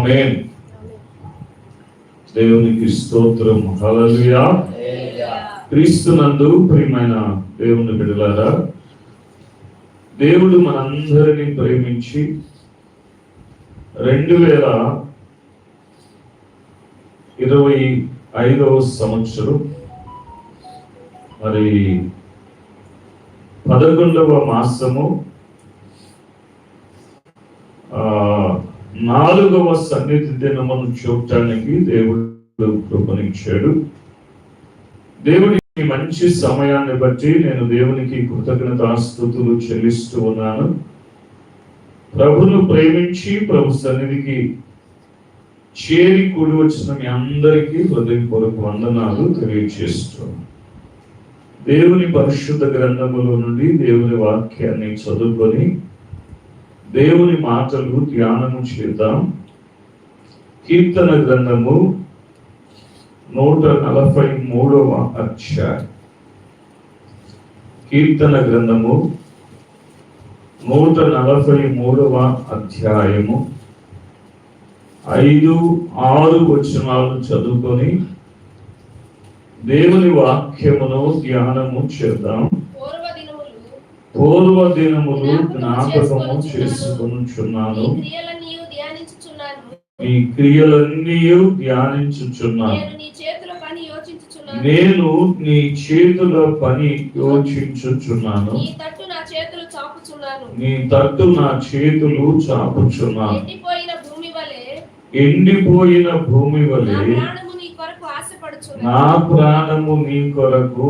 Amen. దేవునికి స్తోత్రం హల్లెలూయా. క్రీస్తునందు ప్రియమైన దేవుని బిడలారా దేవుడు మనందరినీ ప్రేమించి రెండు వేల ఇరవై ఐదవ సంవత్సరం మరి పదకొండవ మాసము నాలుగవ సన్నిధి దినమును చూడటానికి దేవుడు కృపణించాడు దేవుని మంచి సమయాన్ని బట్టి నేను దేవునికి కృతజ్ఞతాస్తుతులు చెల్లిస్తూ ఉన్నాను. ప్రభును ప్రేమించి ప్రభు సన్నిధికి చేరి కూడి వచ్చిన మీ అందరికీ హృదయపూర్వక వందనాలు తెలియజేస్తున్నాను దేవుని పరిశుద్ధ గ్రంథములో నుండి దేవుని వాక్యాన్ని చదువుకొని దేవుని మాటలు ధ్యానము చేద్దాం. కీర్తన గ్రంథము నూట నలభై మూడవ అధ్యాయం. కీర్తన గ్రంథము నూట నలభై మూడవ అధ్యాయము ఐదు ఆరు వచనాలు చదువుకొని దేవుని వాక్యమును ధ్యానము చేద్దాం. పూర్వ దినములు జ్ఞాపకము చేసుకొనుచున్నాను. ఈ క్రియలన్నీ ధ్యానించుచున్నాను. నేను నీ చేతుల పని యోచించుచున్నాను. నేను నీ తట్టు నా చేతులు చాపుచున్నాను. ఎండిపోయిన భూమి వలె నా ప్రాణము నీ కొరకు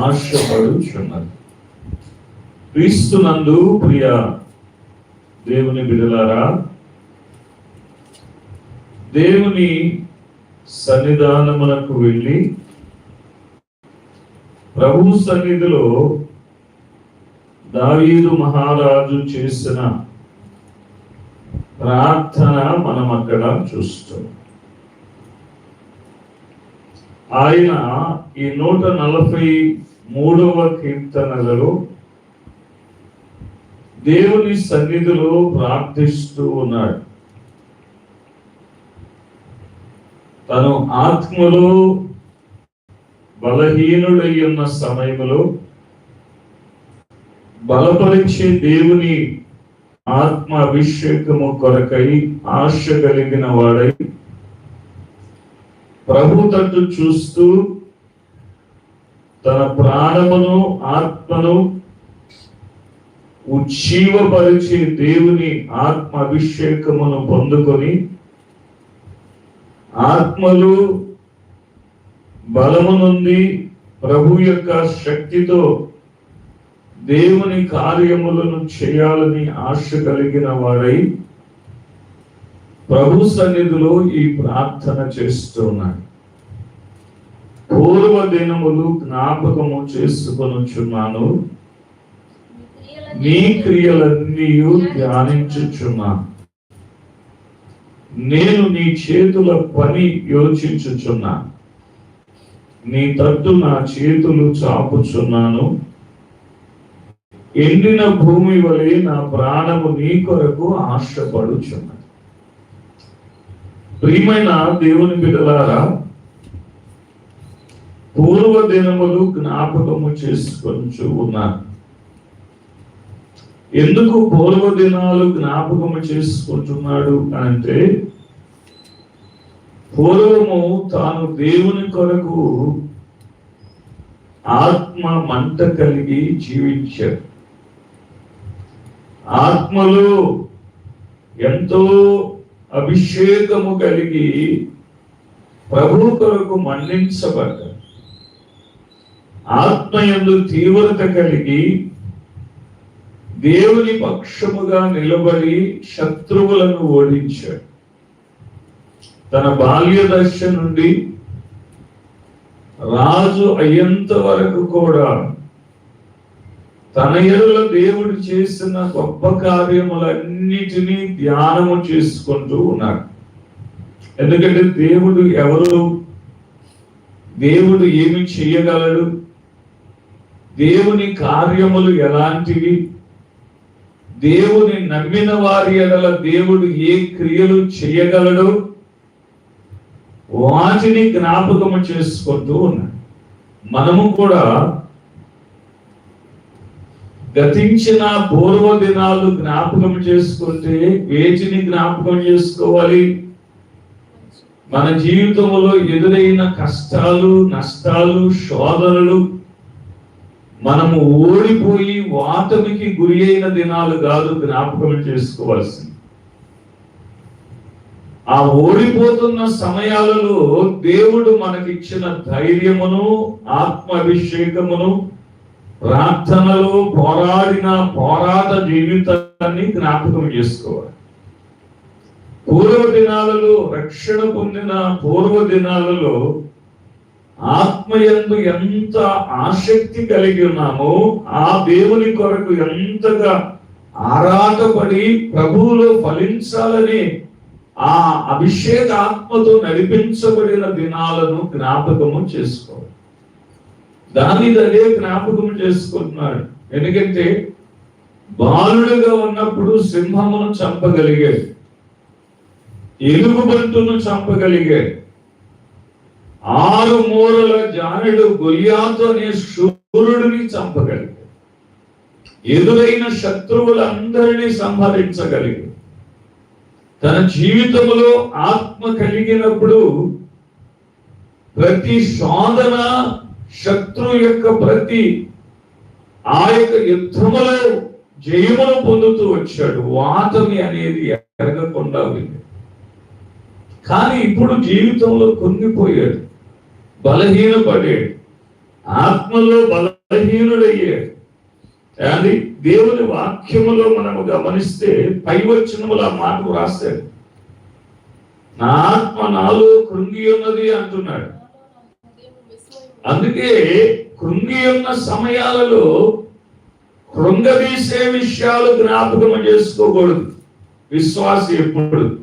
ఆశపడుచున్నది. క్రీస్తునందు ప్రియ దేవుని బిడలారా దేవుని సన్నిధానమునకు వెళ్ళి ప్రభు సన్నిధిలో దావీదు మహారాజు చేసిన ప్రార్థన మనం అక్కడ చూస్తాం. ఆయన ఈ నూట నలభై మూడవ కీర్తనలలో దేవుని సన్నిధిలో ప్రార్థిస్తూ ఉన్నాడు. తను ఆత్మలో బలహీనుడై ఉన్న సమయంలో బలపరిచే దేవుని ఆత్మ అభిషేకము కొరకై ఆశ కలిగిన వాడై ప్రభు తట్టు చూస్తూ తన ప్రాణమును ఆత్మను ఉజ్జీవపరిచే దేవుని ఆత్మ అభిషేకమును పొందుకొని ఆత్మలు బలము నుండి ప్రభు యొక్క శక్తితో దేవుని కార్యములను చేయాలని ఆశ కలిగిన వారై ప్రభు సన్నిధిలో ఈ ప్రార్థన చేస్తున్నాడు పూర్వ దినములు జ్ఞాపకము చేసుకొనుచున్నాను. నీ క్రియలన్నీ ధ్యానించుచున్నాను నేను నీ చేతుల పని యోచించుచున్నా. నీ తట్టు నా చేతులు చాపుచున్నాను. ఎండిన భూమి వలె నా ప్రాణము నీ కొరకు ఆశపడుచున్నది. ప్రియమైన దేవుని బిడలారా పూర్వ దినములు జ్ఞాపకము చేసుకొంచు ఉన్నాను. ఎందుకు పూర్వ దినాలు జ్ఞాపకము చేసుకుంటున్నాడు అంటే పూర్వము తాను దేవుని కొరకు ఆత్మ మంట కలిగి జీవించాడు. ఆత్మలో ఎంతో అభిషేకము కలిగి ప్రభు కొరకు మన్నించబడ్డాడు. ఆత్మ ఎందు తీవ్రత కలిగి దేవుని పక్షముగా నిలబడి శత్రువులను ఓడించాడు. తన బాల్య దశ నుండి రాజు అయ్యేంత వరకు కూడా తన ఎరుల దేవుడు చేసిన గొప్ప కార్యములన్నిటినీ ధ్యానము చేసుకుంటూ ఉన్నాడు. ఎందుకంటే దేవుడు ఎవరు? దేవుడు ఏమి చేయగలడు? దేవుని కార్యములు ఎలాంటివి? దేవుని నమ్మిన వారి ఎడల దేవుడు ఏ క్రియలు చేయగలడు? వాటిని జ్ఞాపకము చేసుకుంటూ ఉన్నాడు. మనము కూడా గతించిన పూర్వ దినాలు జ్ఞాపకం చేసుకుంటే వేచిని జ్ఞాపకం చేసుకోవాలి? మన జీవితంలో ఎదురైన కష్టాలు నష్టాలు శోధనలు మనము ఓడిపోయి వాతమికి గురి అయిన దినాలు కాదు జ్ఞాపకం చేసుకోవాల్సింది. ఆ ఓడిపోతున్న సమయాలలో దేవుడు మనకిచ్చిన ధైర్యమును ఆత్మాభిషేకమును ప్రార్థనలో పోరాడిన పోరాట జీవితాన్ని జ్ఞాపకం చేసుకోవాలి. పూర్వ దినాలలో రక్షణ పొందిన పూర్వ దినాలలో ఆత్మయందు ఎంత ఆసక్తి కలిగి ఉన్నామో ఆ దేవుని కొరకు ఎంతగా ఆరాటపడి ప్రభువులో ఫలించాలని ఆ అభిషేక ఆత్మతో నడిపించబడిన దినాలను జ్ఞాపకము చేసుకోవాలి దాని అదే జ్ఞాపకం చేసుకుంటున్నాడు. ఎందుకంటే బాలుడుగా ఉన్నప్పుడు సింహమును చంపగలిగాడు. ఎలుగుబంటును చంపగలిగాడు. ఆరు మూరల జానుడు గొలియాతో అనే శూరుడిని చంపగలిగాడు. ఎదురైన శత్రువులందరినీ సంహరించగలిగాడు. తన జీవితంలో ఆత్మ కలిగినప్పుడు ప్రతి శోధన శత్రు యొక్క ప్రతి ఆ యొక్క యుద్ధములో జయమును పొందుతూ వచ్చాడు. వాతమి అనేది ఎరగకుండా ఉంది. కానీ ఇప్పుడు జీవితంలో కుంగిపోయాడు బలహీనపడాడు. ఆత్మలో బలహీనుడయ్యాడు. అది దేవుని వాక్యములో మనము గమనిస్తే పై వచనములు ఆ మాటకు రాశాడు. నా ఆత్మ నాలో కృంగి ఉన్నది అంటున్నాడు. అందుకే కృంగి ఉన్న సమయాలలో కృంగదీసే విషయాలు జ్ఞాపకం చేసుకోకూడదు. విశ్వాసం ఎప్పుడు?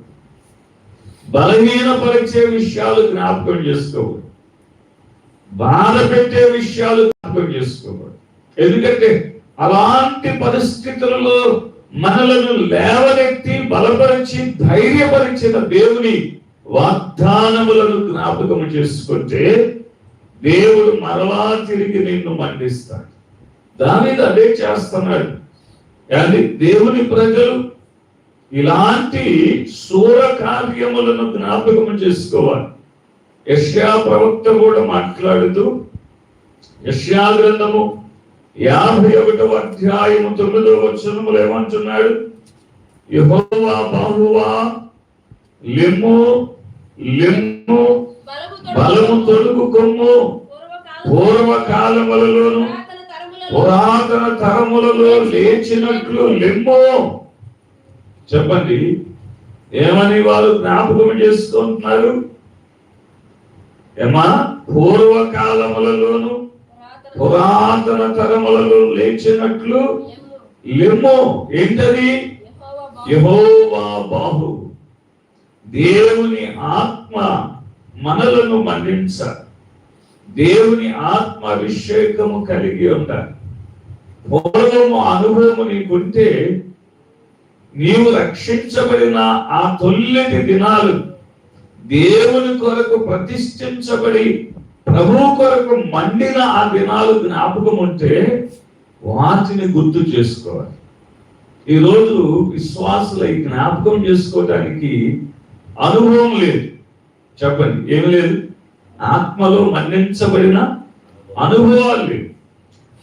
బలహీనపరిచే విషయాలు జ్ఞాపకం చేసుకోకూడదు. బాధ పెట్టే విషయాలు జ్ఞాపకం చేసుకోవాలి. ఎందుకంటే అలాంటి పరిస్థితులలో మనలను లేవనెత్తి బలపరిచి ధైర్యపరిచిన దేవుని వాగ్దానములను జ్ఞాపకం చేసుకుంటే దేవుడు మరలా తిరిగి నిన్ను మండిస్తాడు దానిది అదే చేస్తున్నాడు. కానీ దేవుని ప్రజలు ఇలాంటి శూర కార్యములను జ్ఞాపకం చేసుకోవాలి. యశ్యా ప్రవక్త కూడా మాట్లాడుతూ యశ్యా గ్రంథము యాభై ఒకటవ అధ్యాయము తొమ్మిదవ వచనములు ఏమంటున్నాడు? యహోవా బాహువా లెమ్ము లెమ్ము బలము తొలుగు కొమ్ము పూర్వకాలములలోను పురాతన తరములలో లేచినట్లు లెమ్ము. చెప్పండి ఏమని వారు జ్ఞాపకం చేసుకుంటున్నారు? ఏమా? పూర్వకాలములలోను పురాతన తరములలో లేచినట్లు లెమ్ము ఏంటది? యహోవా బాహు. దేవుని ఆత్మ మనలను మన్నించ. దేవుని ఆత్మ అభిషేకము కలిగి ఉండాలి పూర్వము అనుభవము నీకుంటే నీవు రక్షించబడిన ఆ తొల్లిటి దినాలు దేవుని కొరకు ప్రతిష్ఠించబడి ప్రభు కొరకు మండిన ఆ దినాలు జ్ఞాపకం ఉంటే వాటిని గుర్తు చేసుకోవాలి. ఈరోజు విశ్వాసుల జ్ఞాపకం చేసుకోవడానికి అనుభవం లేదు. చెప్పండి ఏమి లేదు? ఆత్మలో మన్నించబడిన అనుభవాలు లేవు.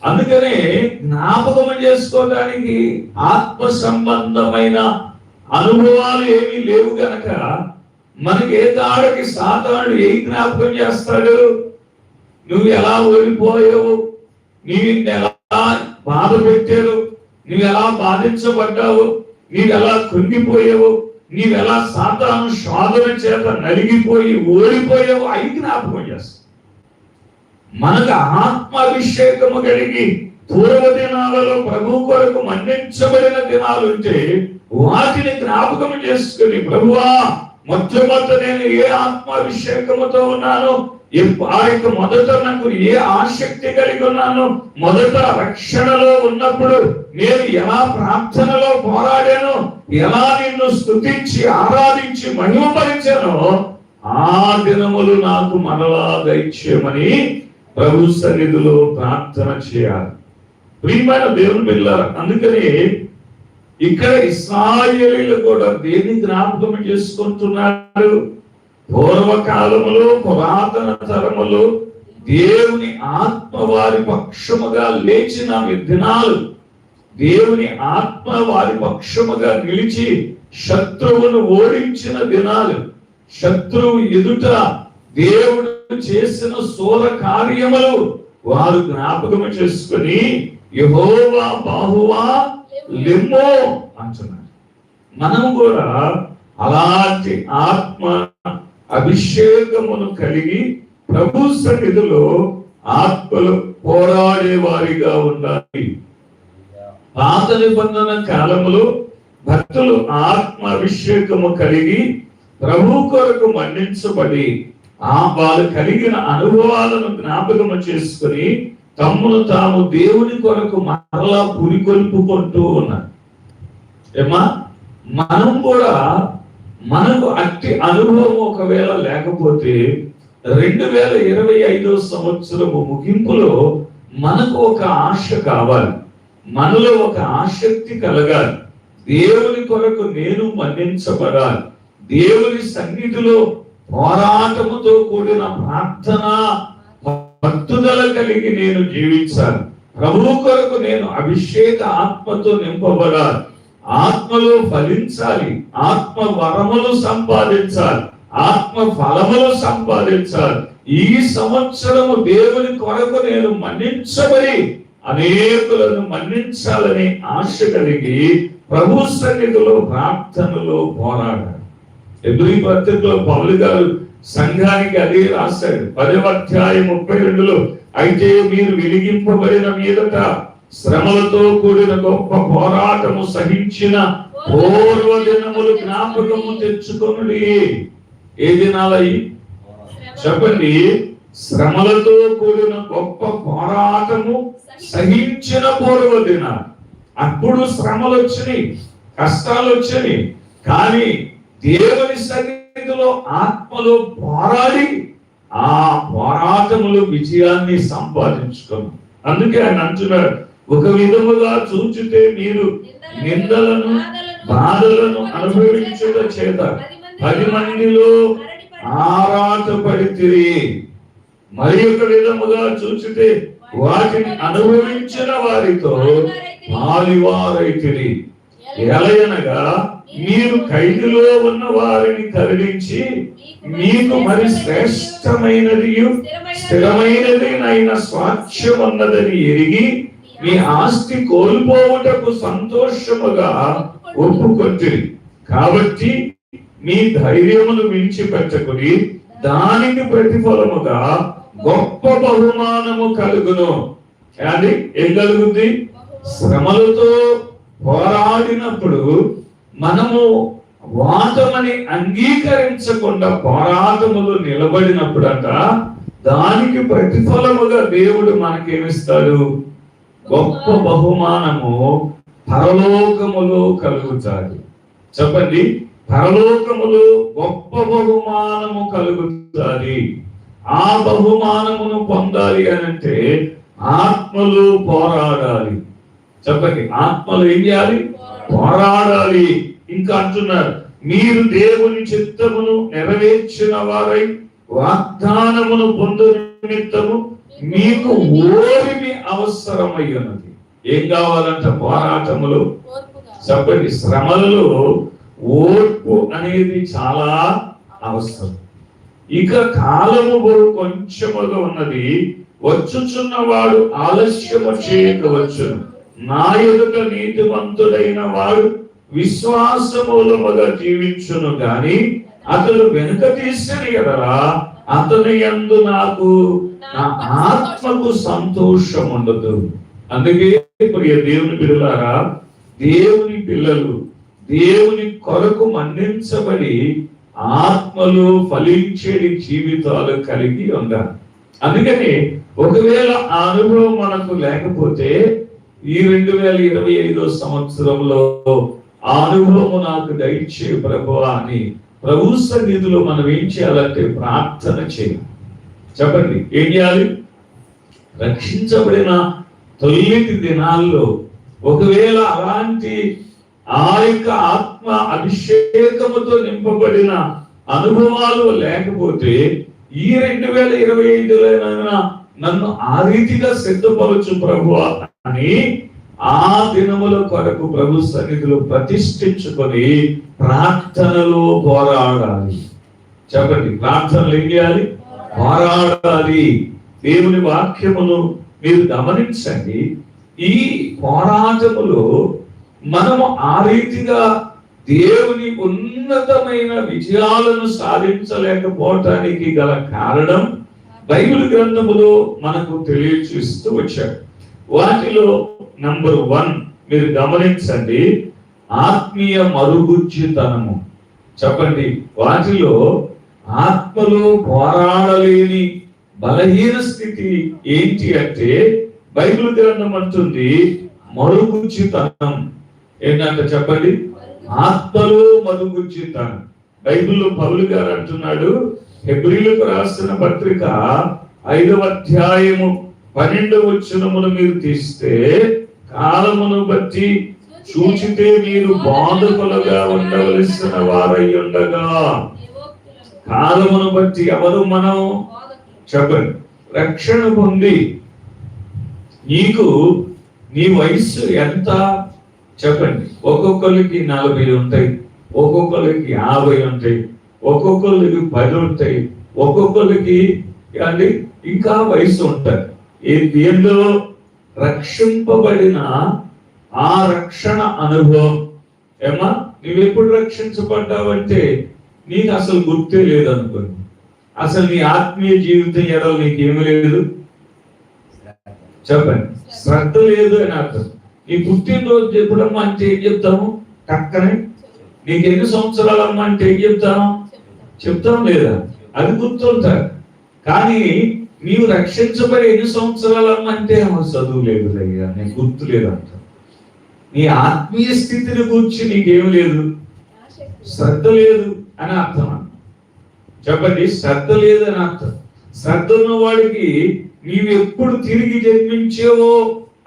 అందుకనే జ్ఞాపకం చేసుకోవడానికి ఆత్మ సంబంధమైన అనుభవాలు ఏమీ లేవు గనక మనకి ఏ దాడికి సాతానుడు ఏ జ్ఞాపకం చేస్తాడు? నువ్వు ఎలా ఓడిపోయావు? నీవు ఎలా బాధ పెట్టావు నువ్వు ఎలా బాధించబడ్డావు? నీవు ఎలా కృంగిపోయావు? నీవెలా సాతాను శోధన చేత నలిగిపోయి ఓడిపోయావు? అవి జ్ఞాపకం చేస్తావు మనకు ఆత్మాభిషేకము కలిగి పూర్వ దినాలలో ప్రభు కొరకు మన్నించబడిన దినాలు ఉంటే వాటిని జ్ఞాపకం చేసుకుని ప్రభువా మొట్టమొదట నేను ఏ ఆత్మాభిషేకముతో ఉన్నాను ఎప్పు- ఆ యొక్క మొదట నాకు ఏ ఆసక్తి కలిగి ఉన్నాను మొదట రక్షణలో ఉన్నప్పుడు నేను ఎలా ప్రార్థనలో పోరాడాను ఎలా నిన్ను స్థుతించి ఆరాధించి మహిమపరిచానో ఆ దినములు నాకు మనలా దయచేయమని ప్రభు సన్నిధిలో ప్రార్థన చేయాలి. ప్రియమైన దేవుని పిల్లలు అందుకని ఇక్కడ ఇస్రాయేలీలు కూడా దేని జ్ఞాపకం చేసుకుంటున్నారు? పూర్వకాలములో పురాతన తరములో దేవుని ఆత్మ వారి పక్షముగా లేచిన దినాలు దేవుని ఆత్మ వారి పక్షముగా నిలిచి శత్రువును ఓడించిన దినాలు. శత్రువు ఎదుట దేవుడు చేసిన సోర కార్యములు వారు జ్ఞాపకము చేసుకుని యహోవా బాహువా లింబో అంటున్నారు మనం కూడా అలాంటి ఆత్మ అభిషేకమును కలిగి ప్రభు సన్నిధిలో ఆత్మలు పోరాడే వారిగా ఉండాలి. పాత నిబంధన కాలంలో భక్తులు ఆత్మ అభిషేకము కలిగి ప్రభు కొరకు మన్నించబడి ఆ వాళ్ళు కలిగిన అనుభవాలను జ్ఞాపకము చేసుకుని తమ్మును తాము దేవుని కొరకు మరలా పురికొల్పుకుంటూ ఉన్నారు. ఏమా మనం కూడా మనకు అట్టి అనుభవం ఒకవేళ లేకపోతే రెండు వేల ఇరవై ఐదో సంవత్సరము ముగింపులో మనకు ఒక ఆశ కావాలి. మనలో ఒక ఆసక్తి కలగాలి. దేవుని కొరకు నేను మన్నించబడాలి. దేవుని సన్నిధిలో పోరాటముతో కూడిన ప్రార్థన పట్టుదల కలిగి నేను జీవించాలి ప్రభు కొరకు నేను అభిషేక ఆత్మతో నింపబడాలి. ఆత్మలో ఫలించాలి. ఆత్మ వరములు సంపాదించాలి. ఆత్మ ఫలములు సంపాదించాలి. ఈ సంవత్సరము దేవుని కొరకు నేను మన్నించబడి అనేకులను మన్నించాలని ఆశ కలిగి ప్రభు సన్నిధిలో ప్రార్థనలో పోరాడాలి ఈ పత్రికలో పౌలు గారు సంఘానికి అదే రాశాడు. పదవ అధ్యాయం ముప్పై రెండులో అయితే మీరు వెలిగింపబడిన మీదట శ్రమలతో కూడిన గొప్ప పోరాటము సహించిన పూర్వ దినములు జ్ఞాపకము తెచ్చుకొనుడి. ఏ దినాలయ్యి? చెప్పండి. శ్రమలతో కూడిన గొప్ప పోరాటము సహించిన పూర్వ దినాలు అప్పుడు శ్రమలు వచ్చినాయి కష్టాలు వచ్చినాయి కానీ దేవుని సన్నిధిలో ఆత్మలో పోరాడి ఆ పోరాటములు విజయాన్ని సంపాదించుకున్నాం. అందుకే ఆయన అంటున్నాడు ఒక విధముగా చూచితే మీరు నిందలను బాధలను అనుభవించుట చేత పది మందిలో ఆరాటపడితే మరి ఒక విధముగా చూచితే వాటిని అనుభవించిన వారితో పాలివారైతిరి. ఎలయనగా మీరు ఖైదులో ఉన్న వారిని కదిలించి మీకు మరి శ్రేష్టమైనది స్థిరమైనది నైన స్వాచ్ఛం ఉన్నదని ఎరిగి మీ ఆస్తి కోల్పోవుటకు సంతోషముగా ఒప్పుకొంటిరి. కాబట్టి మీ ధైర్యమును విడిచిపెట్టకుని దానికి ప్రతిఫలముగా గొప్ప బహుమానము కలుగును. అది ఏం కలుగుద్ది? శ్రమలతో పోరాడినప్పుడు మనము వాదమని అంగీకరించకుండా పోరాటములు నిలబడినప్పుడట దానికి ప్రతిఫలముగా దేవుడు మనకేమిస్తాడు? గొప్ప బహుమానము పరలోకములో కలుగుతాడు చెప్పండి. పరలోకములో గొప్ప బహుమానము కలుగుతుంది. ఆ బహుమానమును పొందాలి అని అంటే ఆత్మలు పోరాడాలి. చెప్పండి. ఆత్మలు ఏం చేయాలి? పోరాడాలి. ఇంకా అంటున్నారు మీరు దేవుని చిత్తమును నెరవేర్చిన వారై వాగ్దానమును పొందు నిమిత్తము మీకు ఓరిమి అవసరమై ఉన్నది ఏం కావాలంట పోరాటములు? చెప్పండి శ్రమలలో ఓర్పు అనేది చాలా అవసరం. ఇక కాలము బరువు కొంచెముగా ఉన్నది వచ్చుచున్నవాడు ఆలస్యము చేయకవచ్చును నా ఎదుట నీతివంతుడైన వాడు విశ్వాసమూలముగా జీవించును గాని అతడు వెనుక తీసిన కదరా అతని ఎందు నాకు నా ఆత్మకు సంతోషం ఉండదు అందుకే ప్రియ దేవుని పిల్లలారా దేవుని పిల్లలు దేవుని కొరకు మన్నించబడి ఆత్మలు ఫలించేది జీవితాలు కలిగి ఉండాలి. అందుకని ఒకవేళ ఆ అనుభవం మనకు లేకపోతే ఈ రెండు వేల ఇరవై ఐదో సంవత్సరంలో ఆ నాకు దయచే ప్రభు అని ప్రభు సన్నిధిలో మనం ఏం చేయాలంటే ప్రార్థన చేయాలి. చెప్పండి ఏం చేయాలి? రక్షించబడిన తొలి దినాల్లో ఒకవేళ అలాంటి ఆ యొక్క ఆత్మ అభిషేకముతో నింపబడిన అనుభవాలు లేకపోతే ఈ రెండు వేల ఇరవై ఐదులో నన్ను ఆ రీతిగా సిద్ధపరచు ప్రభు అని ఆ దినముల కొరకు ప్రభు సన్నిధిలో ప్రతిష్ఠించుకొని ప్రార్థనలో పోరాడాలి. చెప్పండి ప్రార్థనలు ఏం చేయాలి? పోరాడాలి. దేవుని వాక్యమును మీరు గమనించండి. ఈ పోరాటములో మనము ఆ రీతిగా దేవుని ఉన్నతమైన విజయాలను సాధించలేకపోవటానికి గల కారణం బైబిల్ గ్రంథములో మనకు తెలియచేస్తూ వచ్చాడు. వాటిలో నంబర్ వన్ మీరు గమనించండి ఆత్మీయ మరుగుజ్జితనము. చెప్పండి వాటిలో ఆత్మలో పోరాడలేని బలహీన స్థితి ఏంటి అంటే బైబిల్ గ్రంథం అంటుంది మరుగుజ్జితనం. ఏంటంటే చెప్పండి ఆత్మలో మరుగుజ్జితనం. బైబిల్లో పౌలు గారు అంటున్నాడు హెబ్రిలకు రాసిన పత్రిక ఐదవ అధ్యాయము పన్నెండవ వచనమును మీరు తీస్తే కాలమును బట్టి చూచితే మీరు బాధకులుగా ఉండవలసిన వారై ఉండగా. కాలమును బట్టి ఎవరు మనం? చెప్పండి. రక్షణ పొంది నీకు నీ వయస్సు ఎంత? చెప్పండి. ఒక్కొక్కరికి నలభై ఉంటాయి ఒక్కొక్కరికి యాభై ఉంటాయి ఒక్కొక్కరికి పది ఉంటాయి ఒక్కొక్కరికి అంటే ఇంకా వయసు ఉంటుంది. ఈ దీనిలో రక్షింపబడిన ఆ రక్షణ అనుభవం. ఏమా నువ్వు ఎప్పుడు రక్షించబడ్డావంటే నీకు అసలు గుర్తే లేదు అనుకోండి అసలు నీ ఆత్మీయ జీవితం ఎడల నీకేమీ లేదు? చెప్పండి. శ్రద్ధ లేదు అని అర్థం. నీ పుట్టినరోజు ఎప్పుడమ్మా అంటే ఏం చెప్తాము? టక్కనే. నీకు ఎన్ని సంవత్సరాలమ్మా అంటే ఏం చెప్తాను చెప్తాం లేదా? అది గుర్తుంటారు. కానీ నీవు రక్షించబడి ఎన్ని సంవత్సరాలమ్మా అంటే చదువు లేదు అయ్యా నేను గుర్తు లేదు అంట నీ ఆత్మీయ స్థితిని గురించి నీకేం లేదు? శ్రద్ధ లేదు అని అర్థం చెప్పండి శ్రద్ధ లేదు అని అర్థం. శ్రద్ధ ఉన్నవాడికి నీవు ఎప్పుడు తిరిగి జన్మించేవో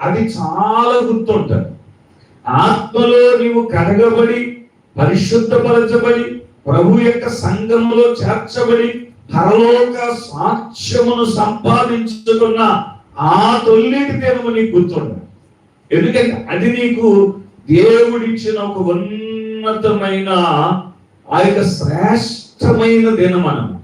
అది చాలా గుర్తుంటుంది. ఆత్మలో నీవు కడగబడి పరిశుద్ధపరచబడి ప్రభు యొక్క సంఘములో చేర్చబడి పరలోక సాక్ష్యమును సంపాదించుకున్న ఆ తొల్లిటి దినము నీకు గుర్తుండ. ఎందుకంటే అది నీకు దేవుడిచ్చిన ఒక ఉన్నతమైన ఆ యొక్క శ్రేష్టమైన దినం అన్నమాట.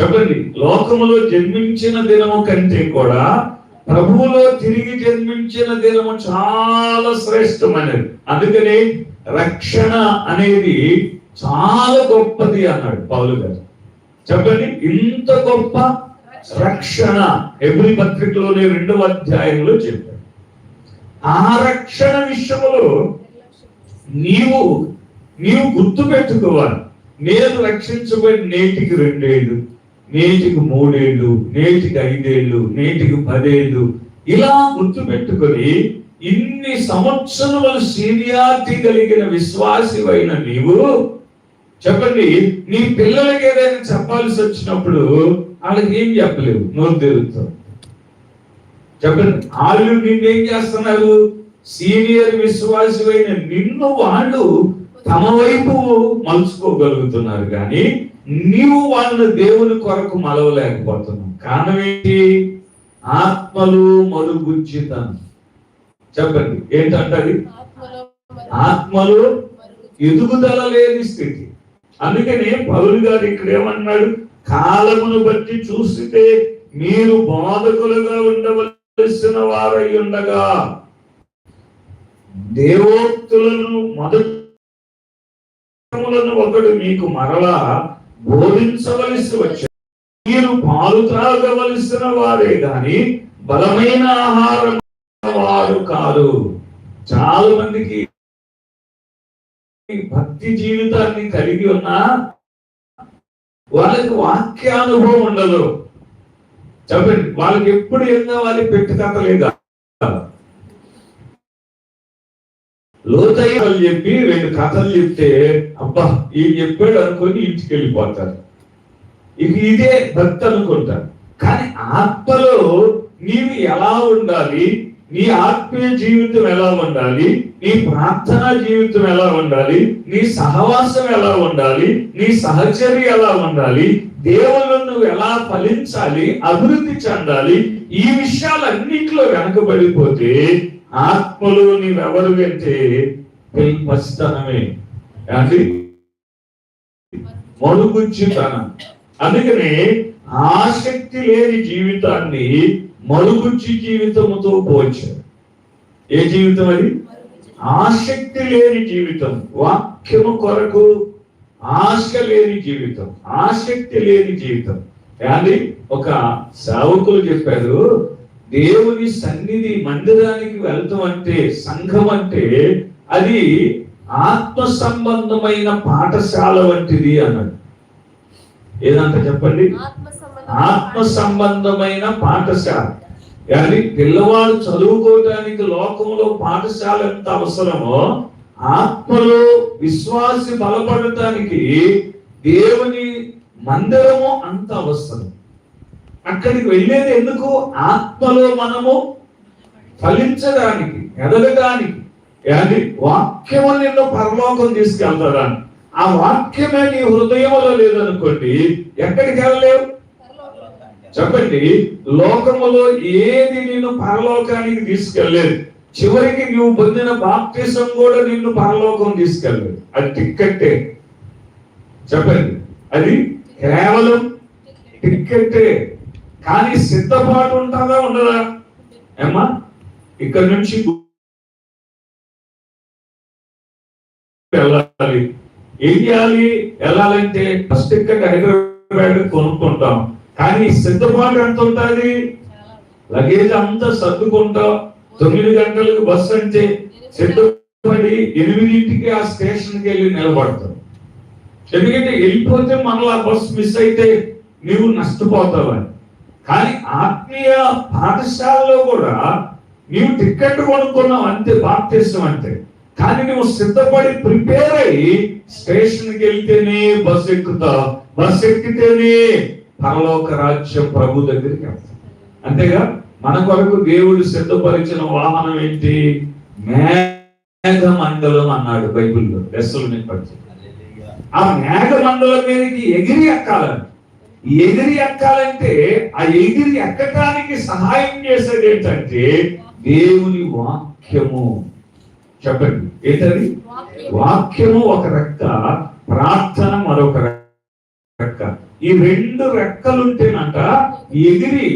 చెప్పండి లోకములో జన్మించిన దినము కంటే కూడా ప్రభువులో తిరిగి జన్మించిన దినము చాలా శ్రేష్టమైనది. అందుకని రక్షణ అనేది చాలా గొప్పది అన్నాడు పౌలు గారు. చెప్పండి ఇంత గొప్ప రక్షణ. ఎబ్రి పత్రికలోని రెండవ అధ్యాయంలో చెప్పాడు ఆ రక్షణ విషయంలో నీవు నీవు గుర్తు పెట్టుకోవాలి. నేను రక్షించబడి నేటికి రెండేళ్ళు నేటికి మూడేళ్ళు నేటికి ఐదేళ్ళు నేటికి పదేళ్ళు ఇలా గుర్తు పెట్టుకొని ఇన్ని సంవత్సరములు సీనియారిటీ కలిగిన విశ్వాసివైన నీవు చెప్పండి నీ పిల్లలకి ఏదైనా చెప్పాల్సి వచ్చినప్పుడు వాళ్ళకి ఏం చెప్పలేవు నోరు తెరుస్తావు. చెప్పండి వాళ్ళు నిన్నేం చేస్తున్నారు? సీనియర్ విశ్వాసమైన నిన్ను వాళ్ళు తమ వైపు మలుచుకోగలుగుతున్నారు కానీ నీవు వాళ్ళని దేవుని కొరకు మలవలేకపోతున్నావు. కారణం ఏంటి? ఆత్మలు మరుగుజ్జితనం చెప్పండి ఏంటంటది ఆత్మలు ఎదుగుదల లేని స్థితి. అందుకనే పౌరు గారు ఇక్కడ ఏమన్నాడు? కాలమును బట్టి చూస్తే మీరు బాధకులుగా ఉండవలసిన వారై ఉండగా. దేవోక్తులను మొదటములను ఒకడు మీకు మరలా బోధించవలసి వచ్చారు మీరు పాలు త్రాగవలసిన వారే గాని బలమైన ఆహారం వారు కాదు. చాలా మందికి భక్తి జీవితాన్ని కలిగి ఉన్నా వాళ్ళకి వాక్యానుభవం ఉండదు. చెప్పండి వాళ్ళకి ఎప్పుడు ఏం కావాలి? పెట్టు కథలేదా లోతయ్య వాళ్ళు చెప్పి రెండు కథలు చెప్తే అబ్బా ఈ చెప్పాడు అనుకొని ఇంటికి వెళ్ళిపోతారు. ఇక ఇదే భక్తి అనుకుంటారు కానీ ఆత్మలో నీవు ఎలా ఉండాలి? నీ ఆత్మీయ జీవితం ఎలా ఉండాలి? నీ ప్రార్థనా జీవితం ఎలా ఉండాలి? నీ సహవాసం ఎలా ఉండాలి? నీ సహచర్య ఎలా ఉండాలి? దేవుళ్ళు నువ్వు ఎలా ఫలించాలి? అభివృద్ధి చెందాలి? ఈ విషయాలన్నింటిలో వెనకబడిపోతే ఆత్మలో నీవెవరు అంటే పసితనమే అంటే మరుగుజ్జుతనం అందుకనే ఆసక్తి లేని జీవితాన్ని మరుగుజ్జి జీవితముతో పోల్చారు ఏ జీవితం అది? ఆసక్తి లేని జీవితం. వాక్యము కొరకు ఆశ లేని జీవితం. ఆసక్తి లేని జీవితం. కానీ ఒక సేవకులు చెప్పారు దేవుని సన్నిధి మందిరానికి వెళ్తాం అంటే సంఘం అంటే అది ఆత్మ సంబంధమైన పాఠశాల వంటిది అన్నాడు. ఏదంట చెప్పండి? ఆత్మ సంబంధమైన పాఠశాల. కానీ పిల్లవాడు చదువుకోవటానికి లోకంలో పాఠశాల ఎంత అవసరమో ఆత్మలో విశ్వాసి బలపడటానికి దేవుని మందిరము అంత అవసరం. అక్కడికి వెళ్ళేది ఎందుకు? ఆత్మలో మనము ఫలించడానికి ఎదగడానికి. కానీ వాక్యము నిన్ను పరలోకం తీసుకెళ్తాడానికి ఆ వాక్యమే నీ హృదయంలో లేదనుకోండి ఎక్కడికి వెళ్ళలేవు? చెప్పండి లోకములో ఏది నిన్ను పరలోకానికి తీసుకెళ్ళలేదు. చివరికి నువ్వు పొందిన బాప్తిసం కూడా నిన్ను పరలోకం తీసుకెళ్ళలేదు. అది టిక్కెట్టే. చెప్పండి అది కేవలం టిక్కెట్టే. కానీ సిద్ధపాటు ఉంటుందా ఉండదా? ఏమ్మా ఇక్కడ నుంచి వెళ్ళాలి. ఏం చేయాలి? వెళ్ళాలంటే ఫస్ట్ టిక్కెట్ హైదరాబాద్ కొనుక్కుంటాం. కానీ సిద్ధపాటు ఎంత ఉంటుంది లగేజ్ అంతా సర్దుకుంటాం తొమ్మిది గంటలకు బస్సు అంటే సిద్ధపడి ఎనిమిదింటికి ఆ స్టేషన్కి వెళ్ళి నిలబడతాం. ఎందుకంటే వెళ్ళిపోతే మనలో ఆ బస్సు మిస్ అయితే నీవు నష్టపోతావని. కానీ ఆత్మీయ పాఠశాలలో కూడా నీవు టికెట్ కొనుక్కున్నావు అంతే బాప్తిష్టం అంటే కానీ నువ్వు సిద్ధపడి ప్రిపేర్ అయ్యి స్టేషన్కి వెళ్తేనే బస్సు ఎక్కుతావు బస్సు ఎక్కితేనే పరలోక రాజ్యం ప్రభు దగ్గరికి వెళ్తావు అంతేగా మన కొరకు దేవుడు సిద్ధపరిచిన వాహనం ఏంటి? మేఘ మండలం అన్నాడు బైబిల్లో దశలు పట్టి ఆ మేఘ మండలం మీదకి ఎగిరి ఎక్కాలని. ఎగిరి ఎక్కాలంటే ఆ ఎగిరి ఎక్కడానికి సహాయం చేసేది ఏంటంటే దేవుని వాక్యము. చెప్పండి ఏంటది? వాక్యము. ఒక రెక్క ప్రార్థన మరొక రెక్క రెక్క. ఈ రెండు రెక్కలుంటేనంట ఎగిరి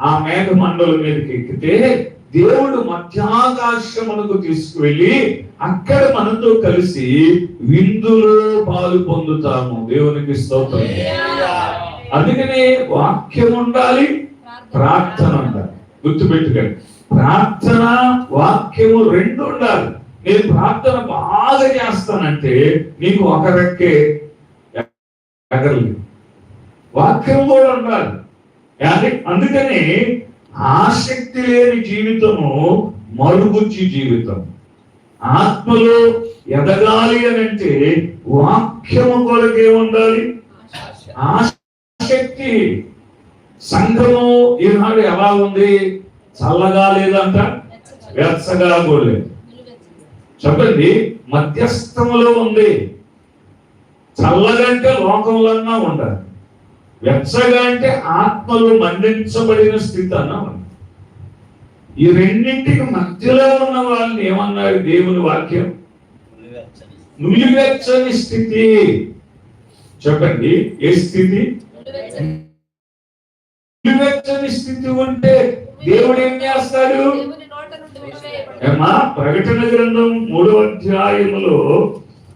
ఆ మేఘ మండలం మీదకి ఎక్కితే దేవుడు మధ్యాకాశమునకు తీసుకువెళ్ళి అక్కడ మనతో కలిసి విందులో పాలు పొందుతాము. దేవునికి స్తోత్రం. అందుకనే వాక్యం ఉండాలి ప్రార్థన ఉండాలి. గుర్తుపెట్టుకోండి. ప్రార్థన వాక్యము రెండు ఉండాలి. నేను ప్రార్థన బాగా చేస్తానంటే నీకు ఒక రెక్కే ఎగరలేదు వాక్యం కూడా ఉండాలి అందుకనే అందుకని ఆసక్తి లేని జీవితము మరుగుచ్చి జీవితం. ఆత్మలో ఎదగాలి అని అంటే వాక్యము కొరకే ఉండాలి. ఆసక్తి సంఘము ఈనాడు ఎలా ఉంది? చల్లగా లేదంట? వెచ్చగా కూడా లేదు. చెప్పండి మధ్యస్థములో ఉంది. చల్లగంటే లోకంలోన్నా ఉండాలి. వెచ్చగా అంటే ఆత్మలు మండించబడిన స్థితి అన్న ఉంది ఈ రెండింటికి మధ్యలో ఉన్న వాళ్ళని ఏమన్నాడు దేవుని వాక్యం? నులివెచ్చని స్థితి. చెప్పండి ఏ స్థితి? నులివెచ్చని స్థితి ఉంటే దేవుడు ఏం చేస్తాడు? ప్రకటన గ్రంథం మూడవ అధ్యాయములో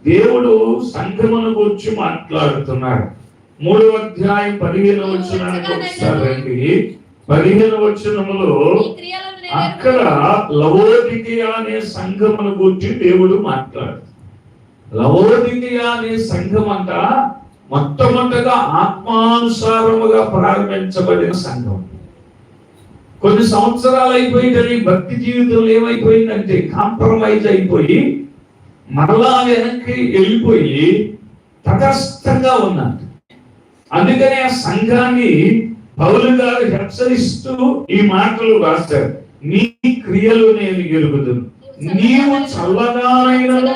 దేవుడు సంఘమును గురించి మాట్లాడుతున్నాడు. మూడవ అధ్యాయం పదిహేను వచనానికి ఒకసారి రండి. పదిహేను వచనములో అక్కడ లవోదికియా అనే సంఘమును గురించి దేవుడు మాట్లాడు. లవోదికియా అనే సంఘం అంట మొట్టమొదటిగా ఆత్మ వాక్యానుసారముగా ప్రారంభించబడిన సంఘం. కొన్ని సంవత్సరాలు అయిపోయి కానీ భక్తి జీవితంలో ఏమైపోయిందంటే కాంప్రమైజ్ అయిపోయి మరలా వెనక్కి వెళ్ళిపోయి తటస్థంగా ఉన్నారు అందుకనే ఆ సంఘాన్ని పౌలు గారు హెచ్చరిస్తూ ఈ మాటలు రాశారు. నీ క్రియలు నేను ఎరుగుదును. నీవు చల్లగానైనను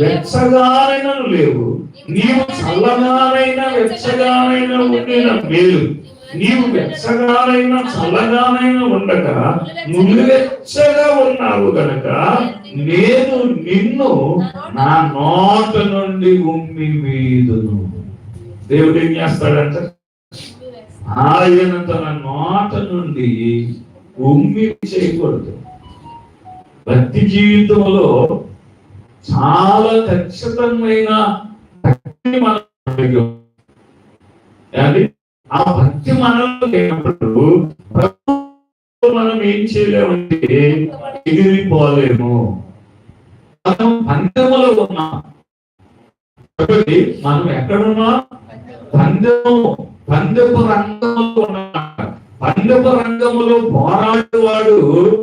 వెచ్చగానైనను లేవు. నీవు చల్లగానైనా వెచ్చగానైనా ఉండిన మేలు. నీవు వెచ్చగానైనా చల్లగానైనా ఉండగా నువ్వు వెచ్చగా ఉన్నావు గనక నేను నిన్ను నా నోట నుండి ఉమ్మి వీదును దేవుడు ఏం చేస్తాడంట? ఆయన తన నోట నుండి ఉమ్మి చేయకూడదు. భక్తి జీవితంలో చాలా ఖచ్చితమైన మనం ఆ భక్తి మనలో లేనప్పుడు మనం ఏం చేయలేమంటే ఎగిరిపోలేము. మనం పందెములో ఉన్నాం. కాబట్టి మనం ఎక్కడున్నాం? పందెము పందెపు రంగంలో ఉన్నాం. పందెపు రంగంలో పోరాడేవాడు